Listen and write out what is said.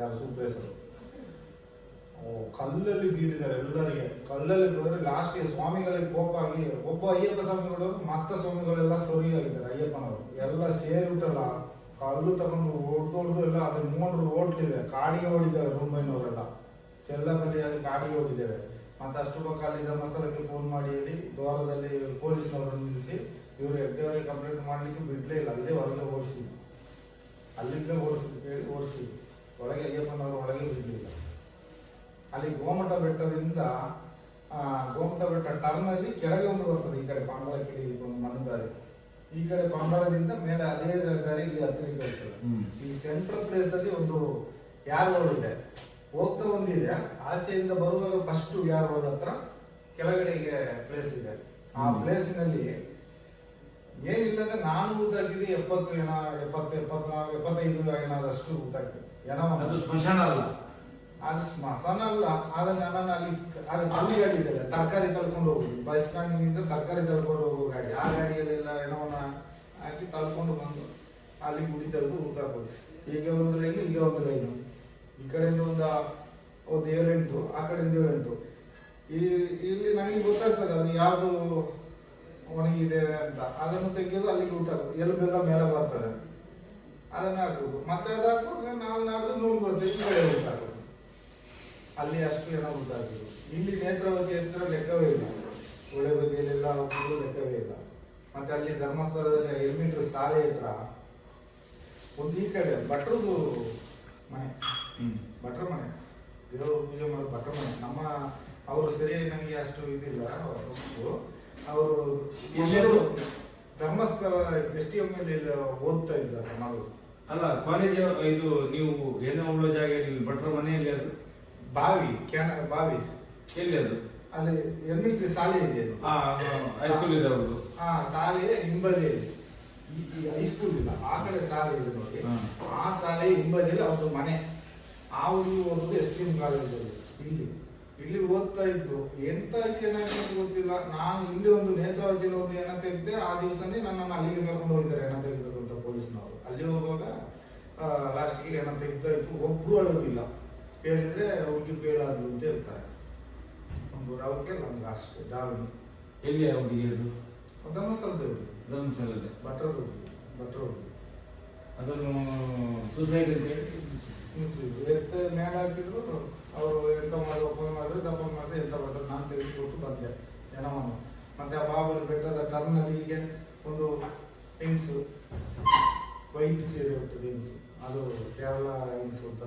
ಯಾರು ಓ, ಕಲ್ಲಲ್ಲಿ ಬೀರಿದ್ದಾರೆ ಎಲ್ಲರಿಗೆ. ಕಲ್ಲಲ್ಲಿ ಬೀರಿದ್ರೆ ಲಾಸ್ಟ್ಗೆ ಸ್ವಾಮಿಗಳಿಗೆ ಕೋಪ ಆಗಿ ಒಬ್ಬ ಅಯ್ಯಪ್ಪ ಸ್ವಾಮಿಗಳು ಮತ್ತ ಸ್ವಾಮಿಗಳೆಲ್ಲ ಸೊರಿ ಆಗಿದ್ದಾರೆ ಅಯ್ಯಪ್ಪನವರು. ಎಲ್ಲ ಸೇರಿಬಿಟ್ಟಲ್ಲ. ಕಲ್ಲು ತಗೊಂಡು ಹೊಡೆದೊಡ್ದು ಎಲ್ಲ ಅದ್ರ ಮೂವರು ಓಟ್ಲಿದೆ ಕಾಡಿಗೆ ಓಡಿದ್ದಾರೆ ಮುಂಬೈನವರೆಲ್ಲ. ಚೆಲ್ಲಮಲ್ಲಿಯಾಗಿ ಕಾಡಿಗೆ ಓಡಿದ್ದೇವೆ ಮತ್ತೆ ಅಷ್ಟು ಪಕ್ಕ ಅಲ್ಲಿ ಧರ್ಮಸ್ಥಳಕ್ಕೆ ಫೋನ್ ಮಾಡಿ ಹೇಳಿ, ದ್ವಾರದಲ್ಲಿ ಪೊಲೀಸ್ನವರನ್ನು ನಿಲ್ಲಿಸಿ, ಇವರು ಹೆಗ್ಡೆಯವರಿಗೆ ಕಂಪ್ಲೇಂಟ್ ಮಾಡ್ಲಿಕ್ಕೆ ಬಿಡ್ಲೇ ಇಲ್ಲ. ಅಲ್ಲೇ ಹೊರಗೆ ಓಡಿಸಿ. ಅಲ್ಲಿಂದ ಓಡಿಸಿ ಓಡಿಸಿ. ಒಳಗೆ ಅಯ್ಯಪ್ಪನವರು ಒಳಗೆ ಬಿಡಲಿಲ್ಲ ಅಲ್ಲಿ ಗೋಮಠ ಬೆಟ್ಟದಿಂದ ಗೋಮಠ ಬೆಟ್ಟ ಟರ್ನ್ ಅಲ್ಲಿ ಕೆಳಗೆ ಒಂದು ಬರ್ತದೆ ಈ ಕಡೆ ಪಾಂಬಳ ಕಿಡಿ ಒಂದು ಮಣ್ಣು ದಾರಿ. ಈ ಕಡೆ ಪಾಂಬಳದಿಂದ ಮೇಲೆ ಅದೇ ದಾರಿ ಇಲ್ಲಿ ಹತ್ತಿರಕ್ಕೆ ಬರ್ತದೆ ಈ ಸೆಂಟ್ರಲ್ ಪ್ಲೇಸ್ ಅಲ್ಲಿ ಒಂದು ಯಾರ್ ರೋಡ್ ಇದೆ. ಹೋಗ್ತಾ ಒಂದಿದೆ ಆಚೆಯಿಂದ ಬರುವಾಗ ಫಸ್ಟ್ ಯಾರ್ ರೋಡ್ ಹತ್ರ ಕೆಳಗಡೆಗೆ ಪ್ಲೇಸ್ ಇದೆ. ಆ ಪ್ಲೇಸ್ ಪ್ಲೇಸಿನಲ್ಲಿ ಏನಿಲ್ಲದೆ ನಾನು ಊತಾಕಿದೆ ಎಪ್ಪತ್ತು ಏನ ಎಪ್ಪತ್ತು ಎಪ್ಪತ್ನಾಲ್ಕು ಎಪ್ಪತ್ತೈದು ಏನಾದಷ್ಟು ಊತಾಕಿದೆ ಅದು ಏನೋ ಸ್ಮಶಾನ ಅಲ್ಲ. ಅದು ಸ್ಮಶಾನ ಅಲ್ಲ. ಆದ್ರೆ ನನ್ನ ಅಲ್ಲಿ ಅದು ಅಲ್ಲಿ ಗಾಡಿ ಇದೆ ತರಕಾರಿ ತಳ್ಕೊಂಡು ಹೋಗಿ ಬಸ್ ಸ್ಟ್ಯಾಂಡಿನಿಂದ ತರಕಾರಿ ತಲ್ಕೊಂಡು ಹೋಗೋ ಗಾಡಿ. ಆ ಗಾಡಿಯಲ್ಲೆಲ್ಲ ಹೆಣವನ್ನ ಹಾಕಿ ತಳ್ಕೊಂಡು ಬಂದು ಅಲ್ಲಿ ಗುಡಿ ತೆಗೆದು ಊತಾಕೋದು ಈಗ ಒಂದು ಲೈನು ಈಗ ಒಂದು ಲೈನು ಈ ಕಡೆಯಿಂದ ಒಂದು ಒಂದು ಏಳೆಂಟು ಆ ಕಡೆಯಿಂದ ಏಳೆಂಟು. ಈ ಇಲ್ಲಿ ನನಗೆ ಗೊತ್ತಾಗ್ತದೆ ಅದು ಯಾವುದು ಒಣಗಿದೆ ಅಂತ ಅದನ್ನು ತೆಗೆಯೋದು ಅಲ್ಲಿಗೆ ಊಟ ಎಲುಬೆಲ್ಲ ಮೇಲೆ ಬರ್ತದೆ. ಅದನ್ನ ಹಾಕುದು ಮತ್ತೆ ಅದು ಹಾಕುವಾಗ ನಾವು ನಾಡ್ದು ನೂರು ಬರ್ತದೆ ಈ ಕಡೆ ಅಲ್ಲಿ ಅಷ್ಟು ಜನ ಉಂಟಾಗಿದ್ರು ಇಲ್ಲಿ ನೇತ್ರಾವತಿ ಹತ್ರ ಲೆಕ್ಕವೇ ಇಲ್ಲ. ಒಳ್ಳೆ ಬದಿಯಲ್ಲೆಲ್ಲ ಹೋಗುದು ಲೆಕ್ಕವೇ ಇಲ್ಲ. ಮತ್ತೆ ಅಲ್ಲಿ ಧರ್ಮಸ್ಥಳದಲ್ಲಿ ಎಲ್ಮೀಟರ್ ಸಾಲೆ ಹತ್ರ. ಒಂದು ಈ ಕಡೆ ಭಟ್ರದು ಮನೆ. ಭಟ್ರ ಮನೆ. ಇರೋ ಪೂಜೆ ಮಾಡೋ ಭಟ್ರ ಮನೆ. ನಮ್ಮ ಅವರು ಸರಿಯಾಗಿ ನನಗೆ ಅಷ್ಟು ಇದಿಲ್ಲ. ಗೊತ್ತು. ಅವರು? Dharmasthala S T M L ಓದ್ತಾ ಇದ್ದಾರೆ ಮಗಳು ಅಲ್ಲ ಕಾಲೇಜ್ ಇದು ನೀವು ಏನೋ ಉಳ್ಳೋ ಜಾಗ ಇಲ್ಲಿ? ಭಟ್ರ ಮನೆಯಲ್ಲಿ ಅದು? ಬಾವಿ ಕ್ಯಾನ ಬಾವಿ. ಎಲ್ಲಿ ಅದು? ಅಲ್ಲಿ ಎಲ್ಮಿಟ್ರಿ ಶಾಲೆ ಇದೆ ಹೈಸ್ಕೂಲ್ ಇದೆ ಅವರು ಹಾ ಶಾಲೆ ಹಿಂಬದಿ ಹೈಸ್ಕೂಲ್ ಇಲ್ಲ ಆ ಕಡೆ ಶಾಲೆ ಇದೆ ನೋಡಿ. ಆ ಶಾಲೆ ಹಿಂಬದಿಯಲ್ಲಿ ಅವ್ರದ್ದು ಮನೆ. ಆ ಊರಿಗೆ ಹೋಗೋದು ಎಸ್ ಟಿ ಎಂ ಕಾಲೇಜಲ್ಲಿ ಇಲ್ಲಿ. ಇಲ್ಲಿ ಓದ್ತಾ ಇದ್ರು. ಎಂತ ಏನಾಯ್ತು ಗೊತ್ತಿಲ್ಲ. ನಾನು ಇಲ್ಲಿ ಒಂದು ನೇತ್ರಾವತಿಯಲ್ಲಿ ಒಂದು ಎಣ ತೆಗೆದೆ ಆ ದಿವಸನೇ ನನ್ನನ್ನು ಅಲ್ಲಿಗೆ ಕರ್ಕೊಂಡು ಹೋಗಿದ್ದಾರೆ ಏನ ತೆಗಿಬೇಕು ಅಂತ ಪೊಲೀಸ್ನವರು. ಅಲ್ಲಿ ಹೋಗುವಾಗ ಲಾಸ್ಟ್ಗೆ ಎಣ ತೆಗಿತಾ ಇತ್ತು ಒಬ್ರು ಅಳೋದಿಲ್ಲ. ಹೇಳಿದ್ರೆ ಹುಡುಗಿ ಬೇಳಾದ್ರು ಅಂತ ಹೇಳ್ತಾರೆ. ಒಂದು ರವಕ್ಕೆ ನಮ್ಗೆ ಅಷ್ಟೇ ಡಾವಿನಿ ಎಲ್ಲಿ ಹುಡುಗಿ ಅದು? ಧರ್ಮಸ್ಥಳದಲ್ಲಿ. ಧರ್ಮಸ್ಥಳದಲ್ಲಿ. ಭಟ್ರ ಭಟ್ರ ಅದನ್ನು ಸುಸೈಡ್ ಅಂತ ಹೇಳಿ? ಎತ್ತ ಮೇಲೆ ಹಾಕಿದ್ರು, ಅವರು ಎಂತ ಮಾಡಿ ಫೋನ್ ಮಾಡಿದ್ರು ದಪ್ಪ ಮಾಡಿದ್ರೆ, ಎಂತ ಬರ್ತಾರೆ ನಾನು ತೆಗೆದುಕೊಟ್ಟು ಬಂದೆ. ಜನವನ್ನು ಮತ್ತೆ ಆ ಬಾಬುಲ್ ಬೆಟ್ಟದ ಟರ್ನಲ್ಲಿ ಹೀಗೆ ಒಂದು ಹೆಂಗ್ಸು ವೈಟ್ ಸೀರೆ ಉಂಟು ಹೆಂಗ್ಸು ಅದು ಕೇರಳ ಹೆಂಗ್ಸು ಅಂತ